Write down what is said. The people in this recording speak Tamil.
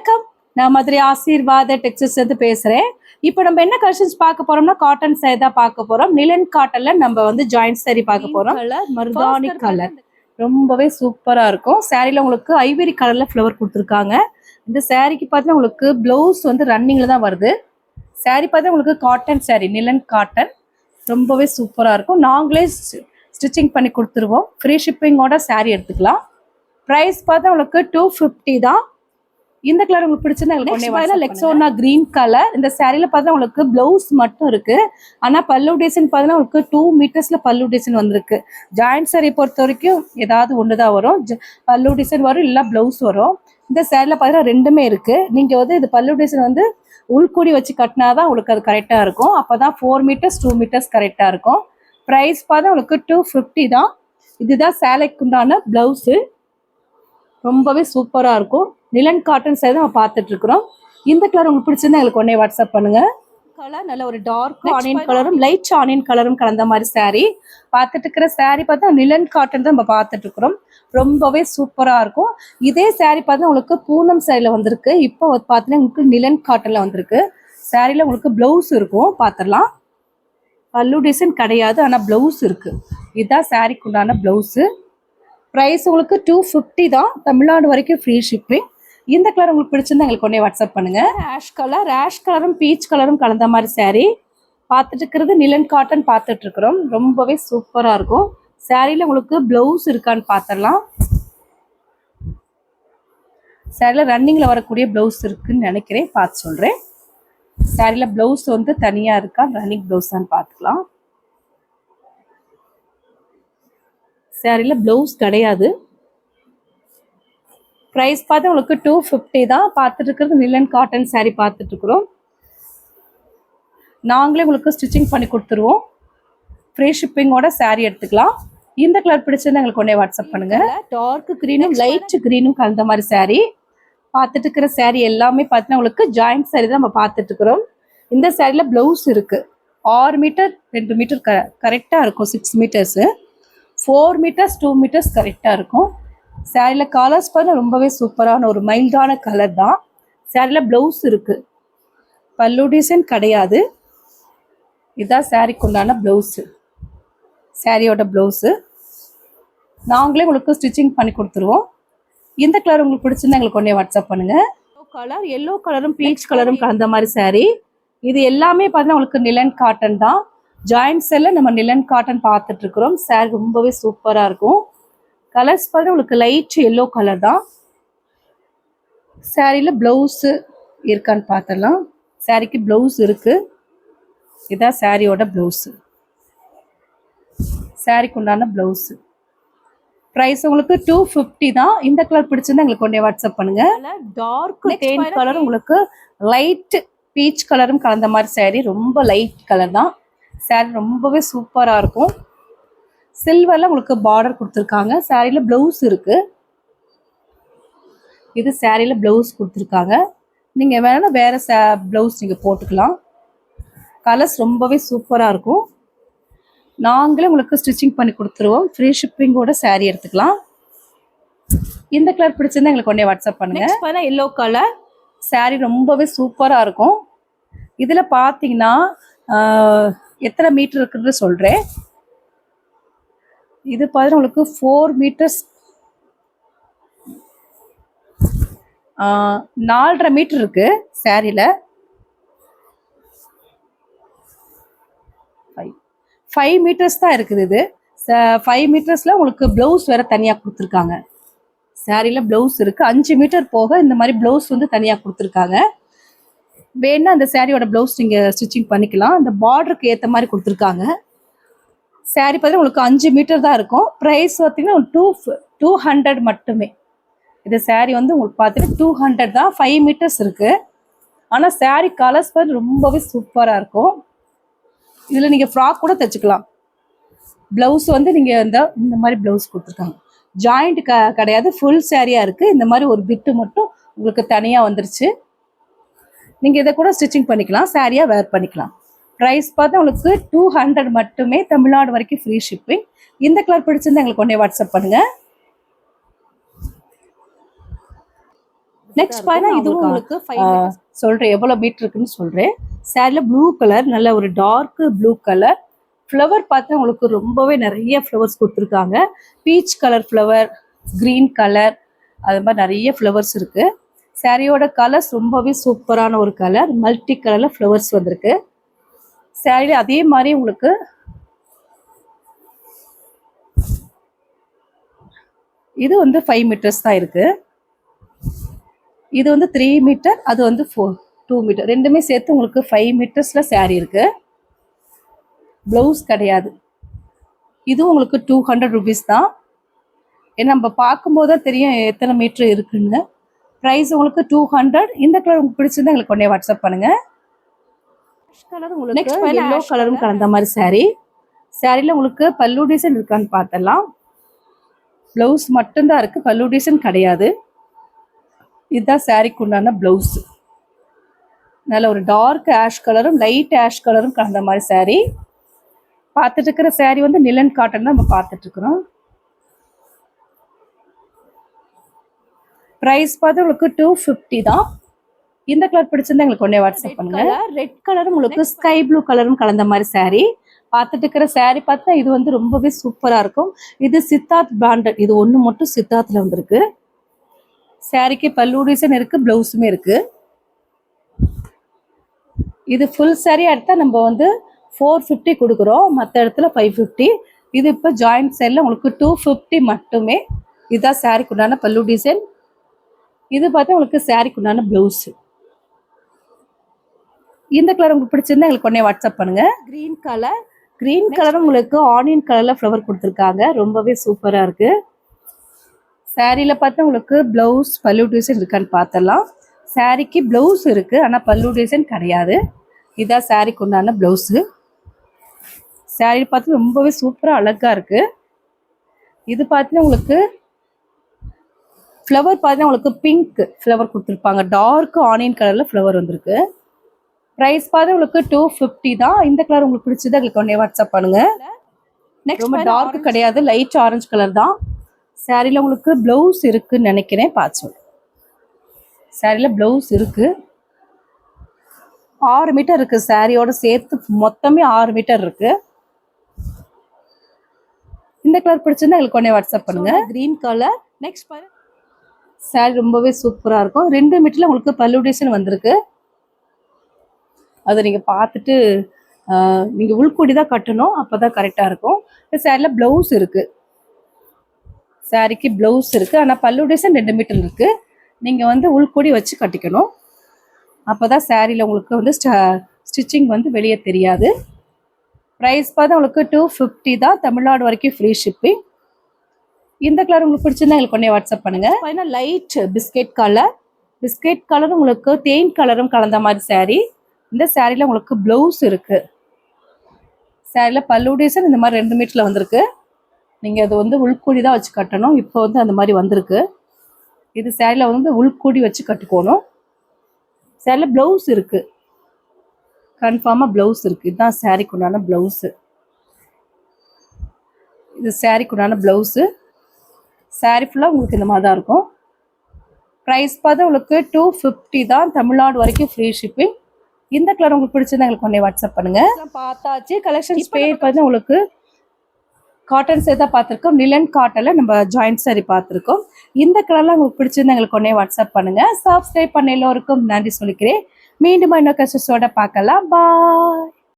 வணக்கம். நான் மதுரை ஆசீர்வாத டெக்ஸ்டைல்ஸ் இருந்து பேசுறேன். இப்போ நம்ம என்ன கலெக்ஷன்ஸ் பார்க்க போறோம்னா காட்டன் saree தான் பார்க்க போறோம். நிலன் காட்டன்ல நம்ம வந்து ஜாயிண்ட் saree பார்க்க போறோம். மருதாணி கலர் ரொம்பவே சூப்பரா இருக்கும். சாரில உங்களுக்கு ஐவரி கலர்ல ஃப்ளவர் கொடுத்துருக்காங்க. இந்த சாரிக்கு பார்த்தா உங்களுக்கு பிளவுஸ் வந்து ரன்னிங்ல தான் வருது. Saree பார்த்தா உங்களுக்கு காட்டன் saree நிலன் காட்டன் ரொம்பவே சூப்பரா இருக்கும். நாங்களே ஸ்டிச்சிங் பண்ணி கொடுத்துருவோம். ஃப்ரீ ஷிப்பிங்கோட saree எடுத்துக்கலாம். ப்ரைஸ் பார்த்தா உங்களுக்கு டூ ஃபிஃப்டி தான். இந்த கலர் உங்களுக்கு பிடிச்சிருந்தா லெக்ஸோனா கிரீன் கலர் இந்த சாரில பார்த்தா உங்களுக்கு பிளவுஸ் மட்டும் இருக்கு. ஆனா பல்லு டிசைன் பார்த்தா உங்களுக்கு டூ மீட்டர்ஸ்ல பல்லு டிசைன் வந்திருக்கு. ஜாயிண்ட் சாரி பொறுத்த வரைக்கும் ஏதாவது ஒண்ணுதான் வரும். பல்லு டிசைன் வரும் இல்ல பிளவுஸ் வரும். இந்த சாரில பார்த்தா ரெண்டுமே இருக்கு. நீங்க வந்து இது பல்லு டிசைன் வந்து உள்கூடி வச்சு கட்டினாதான் உங்களுக்கு அது கரெக்டா இருக்கும். அப்பதான் ஃபோர் மீட்டர்ஸ் டூ மீட்டர்ஸ் கரெக்டா இருக்கும். ப்ரைஸ் பார்த்தா உங்களுக்கு டூ ஃபிஃப்டி தான். இதுதான் சேலைக்கு உண்டான பிளவுஸு ரொம்பவே சூப்பரா இருக்கும். நிலன் காட்டன் சேர் தான் நம்ம பார்த்துட்டு இருக்கிறோம் இந்த கலர் உங்களுக்கு பிடிச்சிருந்தா எங்களுக்கு உடனே வாட்ஸ்அப் பண்ணுங்க. கலர் நல்ல ஒரு டார்க் ஆனியன் கலரும் லைட் ஆனியன் கலரும் கலந்த மாதிரி saree. பார்த்துட்டு இருக்கிற saree பார்த்தா நிலன் காட்டன் தான் நம்ம பார்த்துட்டு இருக்கிறோம் ரொம்பவே சூப்பரா இருக்கும். இதே saree பார்த்தா உங்களுக்கு பூனம் சாரில வந்திருக்கு. இப்போ பார்த்தீங்கன்னா உங்களுக்கு நிலன் காட்டன்ல வந்திருக்கு. சாரில உங்களுக்கு பிளவுஸ் இருக்கும். பார்த்துடலாம். பல்லு டிசைன் கிடையாது ஆனால் பிளவுஸ் இருக்கு. இதுதான் சாரிக்கு உண்டான பிளவுஸு ப்ரைஸ் உங்களுக்கு டூ ஃபிஃப்டி தான். தமிழ்நாடு வரைக்கும் ஃப்ரீ ஷிப்பிங் இந்த கலர் உங்களுக்கு பிடிச்சிருந்தா எங்களுக்கு கொண்டே வாட்ஸ்அப் பண்ணுங்க. ஆஷ் கலர் ஆஷ் கலரும் பீச் கலரும் கலந்த மாதிரி சாரீ பார்த்துட்டு இருக்கிறது நிலன் காட்டன் பார்த்துட்டு இருக்கிறோம். ரொம்பவே சூப்பராக இருக்கும். சாரியில் உங்களுக்கு ப்ளவுஸ் இருக்கான்னு பார்த்துடலாம். சாரியில் ரன்னிங்கில் வரக்கூடிய ப்ளவுஸ் இருக்குன்னு நினைக்கிறேன். பார்த்து சொல்கிறேன் சாரியில் ப்ளவுஸ் வந்து தனியாக இருக்கா? ரன்னிங் ப்ளவுஸான்னு தான் பார்த்துக்கலாம். சாரியில் ப்ளவுஸ் கிடையாது. ப்ரைஸ் பார்த்து உங்களுக்கு டூ ஃபிஃப்டி தான் பார்த்துட்டு இருக்கிறது நிலன் காட்டன் saree பார்த்துட்டு இருக்கிறோம். நாங்களே உங்களுக்கு ஸ்டிச்சிங் பண்ணி கொடுத்துருவோம். ஃப்ரீ ஷிப்பிங்கோட saree எடுத்துக்கலாம். இந்த கலர் பிடிச்சிருந்தா எங்களுக்கு உடனே வாட்ஸ்அப் பண்ணுங்க. டார்க் க்ரீனும் லைட் க்ரீனும் கலந்த மாதிரி saree. பார்த்துட்டு இருக்கிற saree எல்லாமே பார்த்தீங்கன்னா உங்களுக்கு ஜாயிண்ட் saree தான் நம்ம பார்த்துட்டு இருக்கிறோம். இந்த சாரியில் ப்ளவுஸ் இருக்கு. ஆறு மீட்டர் ரெண்டு மீட்டர் க கரெக்டாக இருக்கும் six metres four metres two metres கரெக்டாக இருக்கும். சாரியில் கலர்ஸ் பார்த்தா ரொம்பவே சூப்பரான ஒரு மைல்டான கலர் தான். சாரியில் ப்ளவுஸ் இருக்குது பல்லு டிசைன் கிடையாது. இதுதான் சாரிக்கு உண்டான ப்ளவுஸு சாரியோட ப்ளவுஸு நாங்களே உங்களுக்கு ஸ்டிச்சிங் பண்ணி கொடுத்துருவோம். இந்த கலர் உங்களுக்கு பிடிச்சிருந்தா எங்களுக்கு ஒன்றே வாட்ஸ்அப் பண்ணுங்கள் கலர் எல்லோ கலரும் பீச் கலரும் கலந்த மாதிரி சேரீ இது எல்லாமே பார்த்தீங்கன்னா உங்களுக்கு நிலன் காட்டன் தான். ஜாயிண்ட் எல்லாம் நம்ம நிலன் காட்டன் பார்த்துட்ருக்குறோம் சேரீ சாரி ரொம்பவே சூப்பராக இருக்கும். கலர்ஸ் பார்த்தா உங்களுக்கு லைட் எல்லோ கலர் தான். சாரியில் ப்ளவுஸு இருக்கான்னு பார்த்துடலாம் சாரிக்கு ப்ளவுஸ் இருக்கு. இதான் சாரியோட ப்ளவுஸு சாரிக்கு உண்டான ப்ளவுஸு ப்ரைஸ் உங்களுக்கு டூ ஃபிஃப்டி தான். இந்த கலர் பிடிச்சிருந்தா எங்களுக்கு கொண்டே வாட்ஸ்அப் பண்ணுங்க. டார்க் தேன் கலர் உங்களுக்கு லைட் பீச் கலரும் கலந்த மாதிரி saree ரொம்ப லைட் கலர் தான். Saree ரொம்பவே சூப்பராக இருக்கும். சில்வரில் உங்களுக்கு பார்டர் கொடுத்துருக்காங்க. சாரியில் ப்ளவுஸ் இருக்கு. இது சாரியில் ப்ளவுஸ் கொடுத்துருக்காங்க. நீங்கள் வேணா வேற சே ப்ளவுஸ் நீங்கள் போட்டுக்கலாம். கலர்ஸ் ரொம்பவே சூப்பராக இருக்கும். நாங்களே உங்களுக்கு ஸ்டிச்சிங் பண்ணி கொடுத்துருவோம். ஃப்ரீ ஷிப்பிங்கோட saree எடுத்துக்கலாம். இந்த கலர் பிடிச்சிருந்தா எங்களுக்கு உடனே வாட்ஸ்அப் பண்ணுங்க. எல்லோ கலர் saree ரொம்பவே சூப்பராக இருக்கும். இதில் பார்த்தீங்கன்னா எத்தனை மீட்டர் இருக்குன்னு சொல்கிறேன் இது பார்த்தீங்கன்னா உங்களுக்கு ஃபோர் மீட்டர்ஸ் நாலரை மீட்டர் இருக்கு சாரியில் ஃபைவ் ஃபைவ் மீட்டர்ஸ் தான் இருக்குது இது. ஃபைவ் மீட்டர்ஸில் உங்களுக்கு ப்ளவுஸ் வேற தனியாக கொடுத்துருக்காங்க. சாரியில் ப்ளவுஸ் இருக்குது அஞ்சு மீட்டர் போக இந்த மாதிரி ப்ளவுஸ் வந்து தனியாக கொடுத்துருக்காங்க. வேணா அந்த சாரியோட ப்ளவுஸ் நீங்கள் ஸ்டிச்சிங் பண்ணிக்கலாம். அந்த பார்டருக்கு ஏற்ற மாதிரி கொடுத்துருக்காங்க. சாரி பார்த்தீங்கன்னா உங்களுக்கு அஞ்சு மீட்டர் தான் இருக்கும். ப்ரைஸ் பார்த்தீங்கன்னா டூ டூ ஹண்ட்ரட் மட்டுமே. இது சாரி வந்து உங்களுக்கு பார்த்தீங்கன்னா டூ ஹண்ட்ரட் தான். ஃபைவ் மீட்டர்ஸ் இருக்குது ஆனால் சாரி கலர்ஸ் பார்த்து ரொம்பவே சூப்பராக இருக்கும். இதில் நீங்கள் ஃப்ராக் கூட தைச்சிக்கலாம். ப்ளவுஸ் வந்து நீங்கள் இந்த இந்த மாதிரி ப்ளவுஸ் கொடுத்துருக்காங்க. ஜாயிண்ட் க கிடையாது ஃபுல் சேரீயாக இருக்குது இந்த மாதிரி ஒரு பிட்டு மட்டும் உங்களுக்கு தனியாக வந்துருச்சு. நீங்கள் இதை கூட ஸ்டிச்சிங் பண்ணிக்கலாம். சாரியாக வேர் பண்ணிக்கலாம். ப்ரைஸ் பார்த்தா உங்களுக்கு டூ ஹண்ட்ரட் மட்டுமே தமிழ்நாடு வரைக்கும் ஃப்ரீ ஷிப்பிங் இந்த கலர் பிடிச்சிருந்தா எங்களுக்கு உடனே வாட்ஸ்அப் பண்ணுங்கள் நெக்ஸ்ட் பாருங்க இதுவும் உங்களுக்கு சொல்றேன். எவ்வளவு மீட்டர் இருக்குன்னு சொல்றேன். சாரில ப்ளூ கலர் நல்ல ஒரு டார்க் ப்ளூ கலர் ஃப்ளவர் பார்த்தா உங்களுக்கு ரொம்பவே நிறைய ஃப்ளவர்ஸ் கொடுத்துருக்காங்க. Peach colour flower green colour அது மாதிரி நிறைய ஃப்ளவர்ஸ் இருக்கு. சாரியோட கலர்ஸ் ரொம்பவே சூப்பரான ஒரு கலர் மல்டி கலர்ல ஃப்ளவர்ஸ் வந்திருக்கு. சேரீல அதே மாதிரி உங்களுக்கு இது வந்து ஃபைவ் மீட்டர்ஸ் தான் இருக்கு. இது வந்து த்ரீ மீட்டர் அது வந்து ஃபோர் டூ மீட்டர் ரெண்டுமே சேர்த்து உங்களுக்கு ஃபைவ் மீட்டர்ஸில் சேரீ இருக்கு. ப்ளவுஸ் கிடையாது. இதுவும் உங்களுக்கு டூ ஹண்ட்ரட் ருபீஸ் தான். ஏன்னா நம்ம பார்க்கும்போது தான் தெரியும் எத்தனை மீட்ரு இருக்குன்னு. ப்ரைஸ் உங்களுக்கு டூ ஹண்ட்ரட் இந்த கலர் உங்களுக்கு பிடிச்சிருந்தா எங்களுக்கு உடனே வாட்ஸ்அப் பண்ணுங்கள் நெக்ஸ்ட் எல்லோ கலரும் கலந்த மாதிரி saree. சாரியில் உங்களுக்கு பல்லு டிசைன் இருக்கான்னு பார்த்தலாம் ப்ளவுஸ் மட்டும்தான் இருக்கு பல்லு டிசைன் கிடையாது. இதுதான் சாரிக்கு உண்டான ப்ளவுஸ் நல்ல ஒரு டார்க் ஆஷ் கலரும் லைட் ஆஷ் கலரும் கலந்த மாதிரி saree. பார்த்துட்டு இருக்கிற saree வந்து நிலன் காட்டன் தான் நம்ம பார்த்துட்டு இருக்கிறோம். ப்ரைஸ் பார்த்து உங்களுக்கு டூ ஃபிஃப்டி தான். இந்த கலர் பிடிச்சிருந்தா எங்களுக்கு உடனே வாட்ஸ்அப் பண்ணுங்க. ரெட் கலரும் உங்களுக்கு ஸ்கை ப்ளூ கலரும் கலந்த மாதிரி saree. பார்த்துட்டு இருக்கிற saree பார்த்தா இது வந்து ரொம்பவே சூப்பரா இருக்கும். இது சித்தார்த் பிராண்டட் இது ஒன்று மட்டும் சித்தார்த்ல வந்திருக்கு. சாரிக்கு பல்லு டிசைன் இருக்கு பிளவுஸுமே இருக்கு. இது ஃபுல் saree எடுத்தா நம்ம வந்து ஃபோர் ஃபிஃப்டி கொடுக்குறோம். மற்ற இடத்துல ஃபைவ் ஃபிஃப்டி இது இப்போ ஜாயிண்ட் சைடில் உங்களுக்கு டூ ஃபிஃப்டி மட்டுமே. இதுதான் சாரிக்கு உண்டான பல்லு டிசைன் இது பார்த்தா உங்களுக்கு சாரிக்கு உண்டான பிளவுஸ் இந்த கலர் உங்களுக்கு பிடிச்சிருந்தா எங்களுக்கு உடனே வாட்ஸ்அப் பண்ணுங்க. கிரீன் கலர் கிரீன் கலர் உங்களுக்கு ஆனியன் கலர்ல ஃப்ளவர் கொடுத்துருக்காங்க. ரொம்பவே சூப்பரா இருக்கு. சாரியில பார்த்தா உங்களுக்கு பிளவுஸ் பல்லு டிசைன் இருக்கான்னு பார்த்தலாம் சாரிக்கு பிளவுஸ் இருக்கு ஆனா பல்லு டிசைன் கிடையாது. இதான் சாரிக்கு உண்டான பிளவுஸு சாரி பார்த்து ரொம்பவே சூப்பரா அழகா இருக்கு. இது பார்த்தீங்கன்னா உங்களுக்கு ஃப்ளவர் பார்த்தீங்கன்னா உங்களுக்கு பிங்க் ஃப்ளவர் கொடுத்துருப்பாங்க. டார்க் ஆனியன் கலர்ல ஃப்ளவர் வந்திருக்கு. ப்ரைஸ் பார்த்து உங்களுக்கு டூ ஃபிஃப்டி தான். இந்த கலர் உங்களுக்கு பிடிச்சது எங்களுக்கு உடனே வாட்ஸ்அப் பண்ணுங்க. நெக்ஸ்ட் ரொம்ப டார்க் கிடையாது லைட் ஆரஞ்சு கலர் தான். சாரியில் உங்களுக்கு ப்ளவுஸ் இருக்குன்னு நினைக்கிறேன் பார்த்து சாரியில் ப்ளவுஸ் இருக்கு. ஆறு மீட்டர் இருக்கு சாரியோட சேர்த்து மொத்தமே ஆறு மீட்டர் இருக்கு. இந்த கலர் பிடிச்சிருந்தா எங்களுக்கு உடனே வாட்ஸ்அப் பண்ணுங்க. கிரீன் கலர் நெக்ஸ்ட் சாரி ரொம்பவே சூப்பரா இருக்கும். ரெண்டு மீட்டர்ல உங்களுக்கு பல்லு டிசைன் வந்திருக்கு. அதை நீங்க பார்த்துட்டு ஆஹ், நீங்க உள்கூடி தான் கட்டணும் அப்பதான் கரெக்டா இருக்கும். இந்த சாரில பிளவுஸ் இருக்கு. சாரிக்கு பிளவுஸ் இருக்கு. ஆனா பல்லு டிசைன் ரெண்டு மீட்டர் இருக்கு. நீங்க வந்து உள்கூடி வச்சு கட்டிக்கணும். அப்பதான் சாரில உங்களுக்கு வந்து ஸ்டிச்சிங் வந்து வெளியே தெரியாது. ப்ரைஸ் பார்த்தா உங்களுக்கு டூ ஃபிஃப்டி தான். தமிழ்நாடு வரைக்கும் ஃப்ரீ ஷிப்பிங் இந்த கலர் உங்களுக்கு பிடிச்சிருந்தா எங்களுக்கு உடனே வாட்ஸ்அப் பண்ணுங்க. Final light biscuit colour biscuit கலரும் உங்களுக்கு தேன் கலரும் கலந்த மாதிரி saree. இந்த சாரியில் உங்களுக்கு ப்ளவுஸ் இருக்கு. சாரியில் பல்லு டிசைன் இந்த மாதிரி ரெண்டு மீட்டரில் வந்திருக்கு. நீங்கள் அது வந்து உள்கூடி தான் வச்சு கட்டணும். இப்போ வந்து அந்த மாதிரி வந்திருக்கு. இது சேரீயில் வந்து உள்கூடி வச்சு கட்டிக்கணும். சாரியில் ப்ளவுஸ் இருக்கு. கன்ஃபார்மாக ப்ளவுஸ் இருக்கு. இதுதான் சேரீக்கு உண்டான ப்ளவுஸு இது சேரீக்கு உண்டான ப்ளவுஸு சாரி ஃபுல்லாக உங்களுக்கு இந்த மாதிரி தான் இருக்கும். ப்ரைஸ் பார்த்தா உங்களுக்கு டூ ஃபிஃப்டி தான். தமிழ்நாடு வரைக்கும் ஃப்ரீ ஷிப்பிங் இந்த கலர் உங்களுக்கு பிடிச்சிருந்தா எங்களுக்கு உடனே வாட்ஸ்அப் பண்ணுங்க. பார்த்தாச்சு. கலெக்ஷன்ஸ் பேர் பார்த்து உங்களுக்கு காட்டன் சேர்த்தா பார்த்துருக்கோம். நிலன் காட்டனில் நம்ம ஜாயிண்ட் saree பார்த்துருக்கோம். இந்த கலர்லாம் உங்களுக்கு பிடிச்சிருந்தா எங்களுக்கு உடனே வாட்ஸ்அப் பண்ணுங்க. சப்ஸ்கிரைப் பண்ண எல்லோருக்கும் நன்றி சொல்லிக்கிறேன். மீண்டும் இன்னொரு கஷ்டத்தோட பார்க்கலாம். பாய்